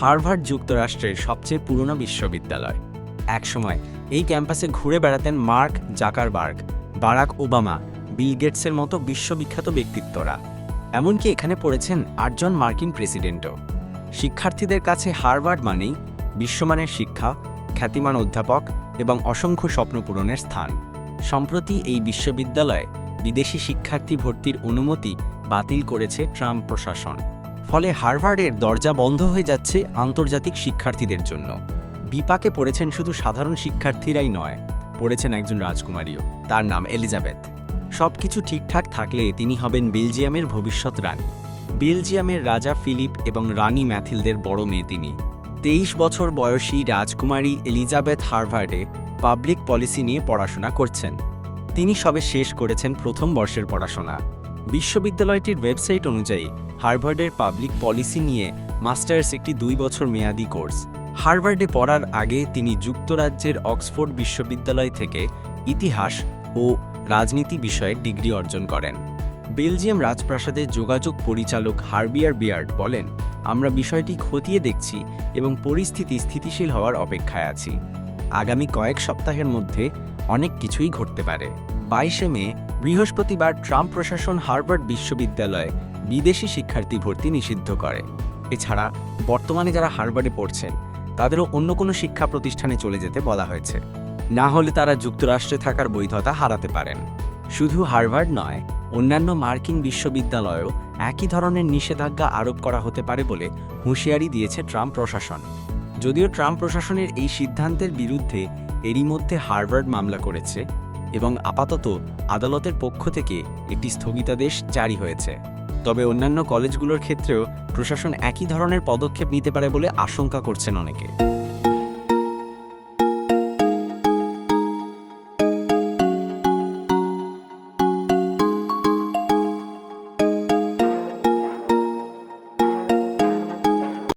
Harvard যুক্তরাষ্ট্রের সবচেয়ে পুরনো বিশ্ববিদ্যালয়। একসময় এই ক্যাম্পাসে ঘুরে বেড়াতেন Mark Zuckerberg, Barack Obama, Bill গেটসের মতো বিশ্ববিখ্যাত ব্যক্তিত্বরা। এমনকি এখানে পড়েছেন আটজন মার্কিন প্রেসিডেন্টও। শিক্ষার্থীদের কাছে হার্ভার্ড মানেই বিশ্বমানের শিক্ষা, খ্যাতিমান অধ্যাপক এবং অসংখ্য স্বপ্ন পূরণের স্থান। সম্প্রতি এই বিশ্ববিদ্যালয়ে বিদেশি শিক্ষার্থী ভর্তির অনুমতি বাতিল করেছে ট্রাম্প প্রশাসন। ফলে হার্ভার্ডের দরজা বন্ধ হয়ে যাচ্ছে আন্তর্জাতিক শিক্ষার্থীদের জন্য। বিপাকে পড়েছেন শুধু সাধারণ শিক্ষার্থীরাই নয়, পড়েছেন একজন রাজকুমারীও, তার নাম এলিজাবেথ। সবকিছু ঠিকঠাক থাকলে তিনি হবেন বেলজিয়ামের ভবিষ্যৎ রানী। বেলজিয়ামের রাজা ফিলিপ এবং রানী ম্যাথিলদের বড় মেয়ে তিনি। তেইশ বছর বয়সী রাজকুমারী এলিজাবেথ হার্ভার্ডে পাবলিক পলিসি নিয়ে পড়াশোনা করছেন। তিনি সবে শেষ করেছেন প্রথম বর্ষের পড়াশোনা। বিশ্ববিদ্যালয়টির ওয়েবসাইট অনুযায়ী হার্ভার্ডের পাবলিক পলিসি নিয়ে মাস্টার্স একটি দুই বছর মেয়াদি কোর্স। হার্ভার্ডে পড়ার আগে তিনি যুক্তরাজ্যের অক্সফোর্ড বিশ্ববিদ্যালয় থেকে ইতিহাস ও রাজনীতি বিষয়ে ডিগ্রি অর্জন করেন। বেলজিয়াম রাজপ্রাসাদের যোগাযোগ পরিচালক হার্বিয়ার বিয়ার্ড বলেন, আমরা বিষয়টি খতিয়ে দেখছি এবং পরিস্থিতি স্থিতিশীল হওয়ার অপেক্ষায় আছি। আগামী কয়েক সপ্তাহের মধ্যে অনেক কিছুই ঘটতে পারে। বাইশে মে, বৃহস্পতিবার ট্রাম্প প্রশাসন হার্ভার্ড বিশ্ববিদ্যালয়ে বিদেশি শিক্ষার্থী ভর্তি নিষিদ্ধ করে। এছাড়া বর্তমানে যারা হার্ভার্ডে পড়ছেন, তাদেরও অন্য কোনো শিক্ষা প্রতিষ্ঠানে চলে যেতে বলা হয়েছে। না হলে তারা যুক্তরাষ্ট্রে থাকার বৈধতা হারাতে পারেন। শুধু হার্ভার্ড নয়, অন্যান্য মার্কিন বিশ্ববিদ্যালয়েও একই ধরনের নিষেধাজ্ঞা আরোপ করা হতে পারে বলে হুঁশিয়ারি দিয়েছে ট্রাম্প প্রশাসন। যদিও ট্রাম্প প্রশাসনের এই সিদ্ধান্তের বিরুদ্ধে এরই মধ্যে হার্ভার্ড মামলা করেছে এবং আপাতত আদালতের পক্ষ থেকে একটি স্থগিতাদেশ জারি হয়েছে। তবে অন্যান্য কলেজগুলোর ক্ষেত্রেও প্রশাসন একই ধরনের পদক্ষেপ নিতে পারে বলে আশঙ্কা করছেন অনেকে।